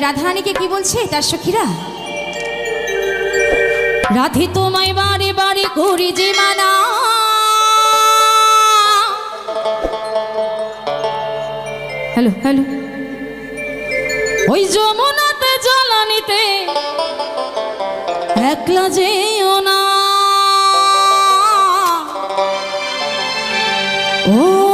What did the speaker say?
রাধারানীকে কি বলছে? তার সখীরা? রাধে তোমায় বারে বারে করি যে মানা। Hello hello. ওই যমুনাতে জ্বালানিতে একলা যেও না। ও